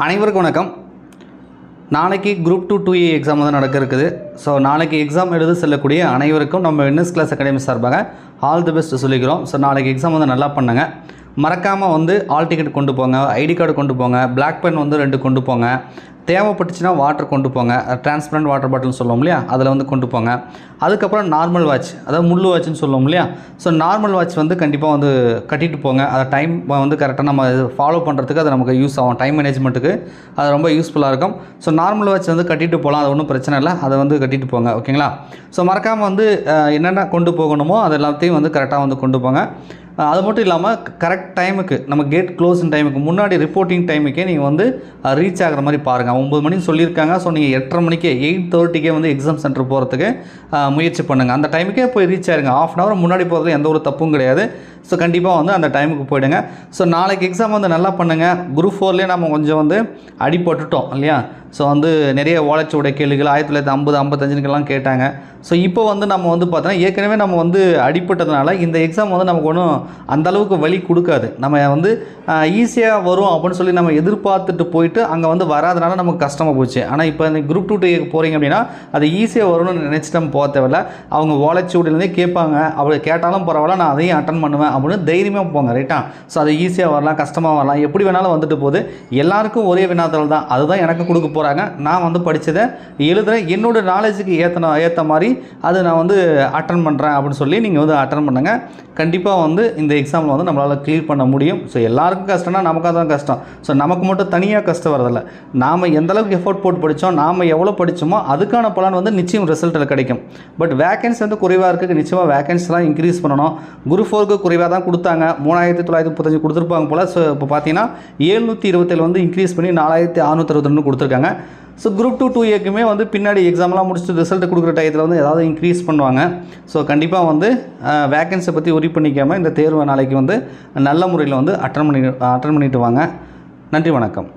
அனைவருக்கும் வணக்கம். நாளைக்கு group two two A exam வந்து நடக்க இருக்குது ஸோ நாளைக்கு எக்ஸாம் எழுத செல்லக்கூடிய அனைவருக்கும் நம்ம வின்னஸ் கிளாஸ் அகாடமி சார்பாக ஆல் தி பெஸ்ட் சொல்லிக்கிறோம். ஸோ நாளைக்கு எக்ஸாம் வந்து நல்லா பண்ணுங்கள் மறக்காமல் வந்து ஆல் டிக்கெட் கொண்டு போங்க ஐடி கார்டு கொண்டு போங்க பிளாக் பென் வந்து ரெண்டு கொண்டு போங்க தேவைப்பட்டுச்சுன்னா வாட்டர் கொண்டு போங்க டிரான்ஸ்பரண்ட் வாட்டர் பாட்டில் சொல்லுவோம் இல்லையா அதில் வந்து கொண்டு போங்க. அதுக்கப்புறம் நார்மல் வாட்ச் அதாவது முள்ளு வாட்ச்னு சொல்லுவோம் இல்லையா ஸோ நார்மல் வாட்ச் வந்து கண்டிப்பாக வந்து கட்டிட்டு போங்க. அதை டைம் வந்து கரெக்டாக நம்ம ஃபாலோ பண்ணுறதுக்கு அது நமக்கு யூஸ் ஆகும் டைம் மேனேஜ்மெண்ட்டுக்கு அது ரொம்ப யூஸ்ஃபுல்லாக இருக்கும். ஸோ நார்மல் வாட்ச் வந்து கட்டிட்டு போகலாம் அது ஒன்றும் பிரச்சனை இல்லை அதை வந்து கட்டிட்டு போங்க ஓகேங்களா ஸோ மறக்காமல் வந்து என்னென்ன கொண்டு போகணுமோ அது எல்லாத்தையும் வந்து கரெக்டாக வந்து கொண்டு போங்க. அது மட்டும் இல்லாமல் கரெக்ட் டைமுக்கு நம்ம கேட் க்ளோஸிங் டைமுக்கு முன்னாடி ரிப்போர்ட்டிங் டைமுக்கே நீங்கள் வந்து ரீச் ஆகிற மாதிரி பாருங்கள் ஒம்பது மணிக்கு சொல்லியிருக்காங்க. ஸோ நீங்கள் எட்டரை மணிக்கே எயிட் தேர்ட்டிக்கே வந்து எக்ஸாம் சென்டர் போகிறதுக்கு முயற்சி பண்ணுங்கள் அந்த டைமுக்கே போய் ரீச் ஆயிருங்க. ஆஃப் அன் ஹவர் முன்னாடி போகிறது எந்த ஒரு தப்பும் கிடையாது. ஸோ கண்டிப்பாக வந்து அந்த டைமுக்கு போயிடுங்க. ஸோ நாளைக்கு எக்ஸாம் வந்து நல்லா பண்ணுங்கள் குரூப் ஃபோர்லேயே நம்ம கொஞ்சம் வந்து அடிபட்டுட்டோம் இல்லையா? ஸோ வந்து நிறைய ஓலைச்சுவடை கேள்விகள் ஆயிரத்தி தொள்ளாயிரத்தி ஐம்பது ஐம்பத்தஞ்சுக்கெல்லாம் கேட்டாங்க. ஸோ இப்போ வந்து நம்ம வந்து பார்த்தோன்னா ஏற்கனவே நம்ம வந்து அடிப்பட்டதுனால இந்த எக்ஸாம் வந்து நமக்கு ஒன்றும் அந்த அளவுக்கு வழி கொடுக்காது. நம்ம வந்து ஈஸியாக வரும் அப்படின்னு சொல்லி நம்ம எதிர்பார்த்துட்டு போயிட்டு அங்கே வந்து வராதனால நமக்கு கஷ்டமாக போச்சு. ஆனால் இப்போ இந்த குரூப் டூ டேக்கு போகிறீங்க அப்படின்னா அது ஈஸியாக வரும்னு நினச்சிட்டு நம்ம போக தேவையில்ல. அவங்க ஓலைச்சுவடிலேருந்தே கேட்பாங்க. அப்படி கேட்டாலும் பரவாயில்ல நான் அதையும் அட்டன் பண்ணுவேன் அப்படின்னு தைரியமாக போங்க ரைட்டா ஸோ அது ஈஸியாக வரலாம் கஷ்டமாக வரலாம் எப்படி வேணாலும் வந்துட்டு போகுது. எல்லாருக்கும் ஒரே வினாத்தாள் தான். அதுதான் எனக்கு கொடுக்க போகிறாங்க நான் வந்து படித்ததை எழுதுகிறேன் என்னோட நாலேஜுக்கு ஏற்றன ஏற்ற மாதிரி அது நான் வந்து அட்டன் பண்ணுறேன் அப்படின்னு சொல்லி நீங்கள் வந்து அட்டன் பண்ணுங்கள் கண்டிப்பாக வந்து இந்த எக்ஸாமில் வந்து நம்மளால் க்ளியர் பண்ண முடியும். ஸோ எல்லாருக்கும் கஷ்டம்னா நமக்காக தான் கஷ்டம். ஸோ நமக்கு மட்டும் தனியாக கஷ்டம் வரதில்ல நாம் எந்த அளவுக்கு எஃபோர்ட் போட்டு படித்தோம் நாம் எவ்வளோ படித்தோமோ அதுக்கான பலன் வந்து நிச்சயம் ரிசல்ட்டில் கிடைக்கும். பட் வேகன்சி வந்து குறைவாக இருக்குது நிச்சயமாக வேகன்சிலாம் இன்க்ரீஸ் பண்ணணும். குரு ஃபோருக்கு குறைவாக தான் கொடுத்தாங்க. மூணாயிரத்தி தொள்ளாயிரத்தி முப்பத்தஞ்சு கொடுத்துருப்பாங்க போல். ஸோ இப்போ பார்த்தீங்கன்னா ஏழ்நூற்றி இருபத்தேழு வந்து இன்க்ரீஸ் பண்ணி நாலாயிரத்தி அறுநூத்தி அறுபத்தி கொடுத்துருக்காங்க. ஸோ குரூப் டூ டூ ஏக்குமே வந்து பின்னாடி எக்ஸாம்லாம் முடிச்சுட்டு ரிசல்ட் கொடுக்குற டயத்தில் வந்து ஏதாவது இன்க்ரீஸ் பண்ணுவாங்க. ஸோ கண்டிப்பாக வந்து வேக்கன்ஸை பற்றி உரி பண்ணிக்காமல் இந்த தேர்வு நாளைக்கு வந்து நல்ல முறையில் வந்து அட்டன் பண்ணி அட்டன் பண்ணிட்டு வாங்க. நன்றி வணக்கம்.